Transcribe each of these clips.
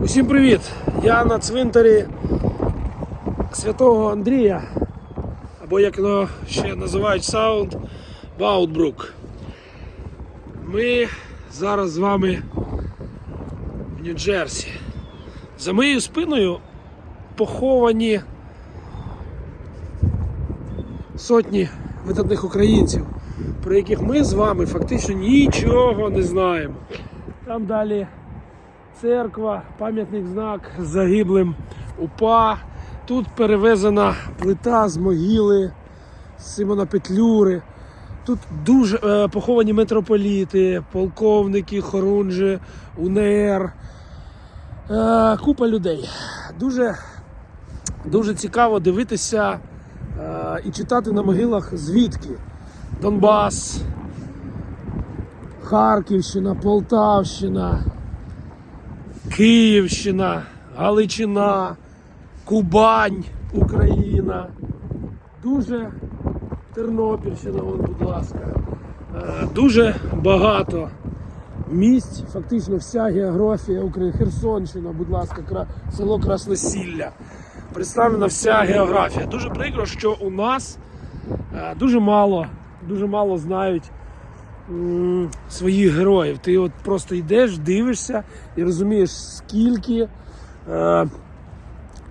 Усім привіт! Я на цвинтарі Святого Андрія, або як його ще називають Саунд Баутбрук. Ми зараз з вами в Нью-Джерсі. За моєю спиною поховані сотні видатних українців, про яких ми з вами фактично нічого не знаємо. Там далі церква, пам'ятник знак загиблим УПА. Тут перевезена плита з могили Симона Петлюри. Тут дуже е, поховані митрополіти, полковники, хорунжі, УНР. Е, купа людей. Дуже, дуже цікаво дивитися е, і читати на могилах звідки. Донбас, Харківщина, Полтавщина. Київщина, Галичина, Кубань, Україна. Дуже Тернопільщина, вон, будь ласка. Е, Дуже багато місць, фактично вся географія України. Херсонщина, будь ласка, село Красносілля. Представлена вся географія. Дуже прикро, що у нас е, дуже мало, дуже мало знають своїх героїв. Ти от просто йдеш, дивишся і розумієш, скільки, е,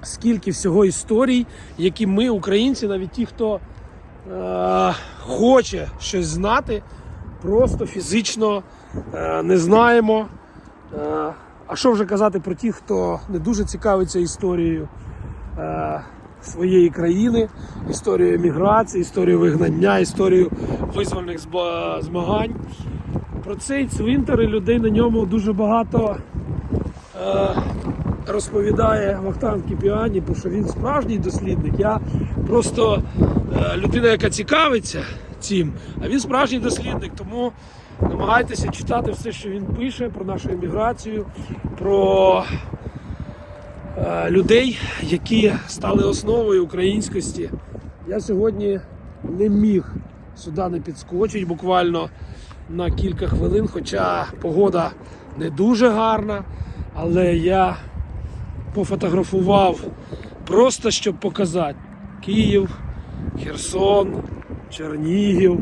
скільки всього історій, які ми, українці, навіть ті, хто е, хоче щось знати, просто фізично е, не знаємо. А що вже казати про тих, хто не дуже цікавиться історією своєї країни, історією еміграції, історією вигнання, історією визвольних змагань. Про цей цвинтар і людей на ньому дуже багато е, розповідає Вахтанг Кіпіані, бо що він справжній дослідник. Я просто е, людина, яка цікавиться цим, а він справжній дослідник, тому намагайтеся читати все, що він пише про нашу еміграцію, про людей, які стали основою українськості. Я сьогодні не міг сюди не підскочити буквально на кілька хвилин, хоча погода не дуже гарна, але я пофотографував просто щоб показати Київ, Херсон, Чернігів.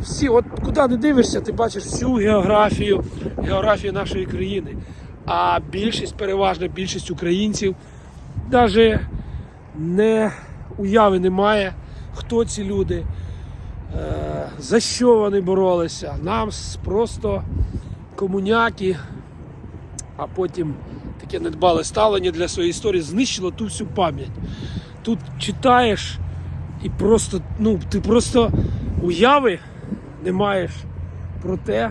Всі, от куди не дивишся, ти бачиш всю географію, географію нашої країни. А більшість, переважна більшість українців навіть не уяви немає, хто ці люди, е, за що вони боролися. Нам просто комуняки, а потім таке недбале ставлення для своєї історії знищило ту всю пам'ять. Тут читаєш і просто, ну, ти просто уяви не маєш про те,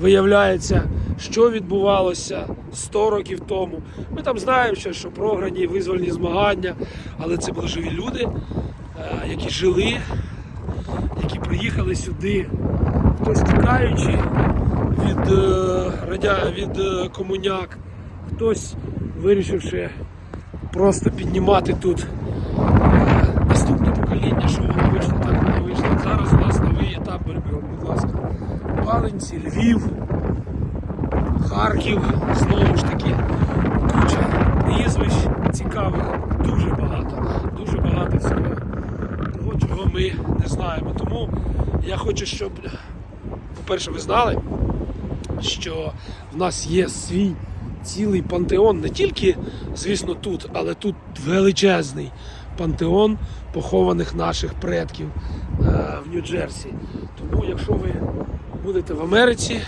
виявляється, що відбувалося 100 років тому. Ми там знаємо, що, що програні визвольні змагання, але це були живі люди, е, які жили, які приїхали сюди, хтось тікаючи від, е, від е, комуняк, хтось вирішивши просто піднімати тут наступне покоління, що воно вийшло, так воно вийшло. Зараз у нас новий етап беремо, будь ласка. Палинці, Львів, Харків, знову ж таки, куча прізвищ цікавих, дуже багато, дуже багато всього того, чого ми не знаємо. Тому я хочу, щоб, по-перше, ви знали, що в нас є свій цілий пантеон, не тільки, звісно, тут, але тут величезний пантеон похованих наших предків е, в Нью-Джерсі. Тому, якщо ви будете в Америці,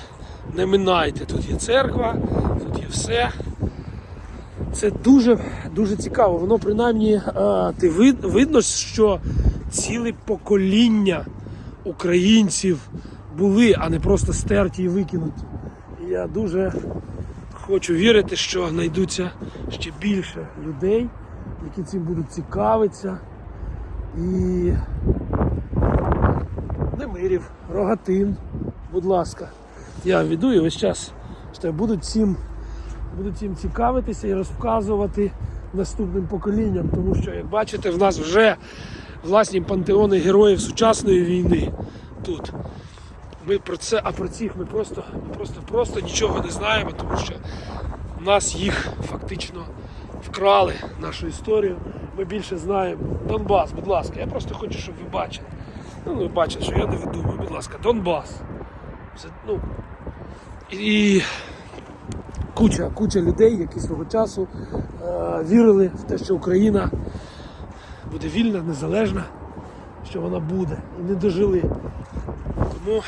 не минайте. Тут є церква, тут є все. Це дуже дуже цікаво. Воно принаймні е, ти вид, видно, що ціле покоління українців були, а не просто стерті і викинуті. Я дуже хочу вірити, що знайдуться ще більше людей, які цим будуть цікавитися. І Немирів, Рогатин, будь ласка. Я веду і весь час що будуть цим, будуть цим цікавитися і розказувати наступним поколінням, тому що, як бачите, в нас вже власні пантеони героїв сучасної війни тут. Ми про це, а про цих ми просто, просто, просто нічого не знаємо, тому що нас їх фактично вкрали нашу історію. Ми більше знаємо. Донбас, будь ласка, я просто хочу, щоб ви бачили. Ну, ви бачите, що я не видумую, будь ласка, Донбас. Ну, і куча, куча людей, які свого часу е, вірили в те, що Україна буде вільна, незалежна, що вона буде. І не дожили. Тому,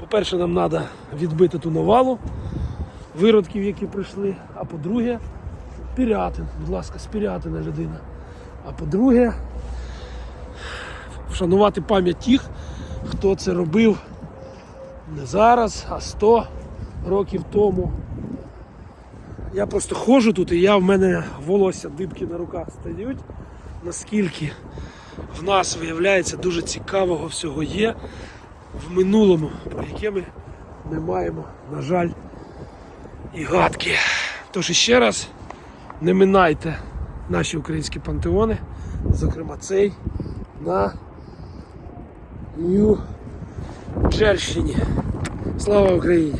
по-перше, нам треба відбити ту навалу виродків, які прийшли. А по-друге, Пірятин, будь ласка, спірятина людина. А по-друге, вшанувати пам'ять тих, хто це робив не зараз, а 100 років тому. Я просто ходжу тут і я в мене волосся дибки на руках стають. Наскільки в нас виявляється дуже цікавого всього є в минулому, про яке ми не маємо, на жаль, і гадки. Тож іще раз не минайте наші українські пантеони, зокрема цей на Нью-Джерщині. Слава Україні!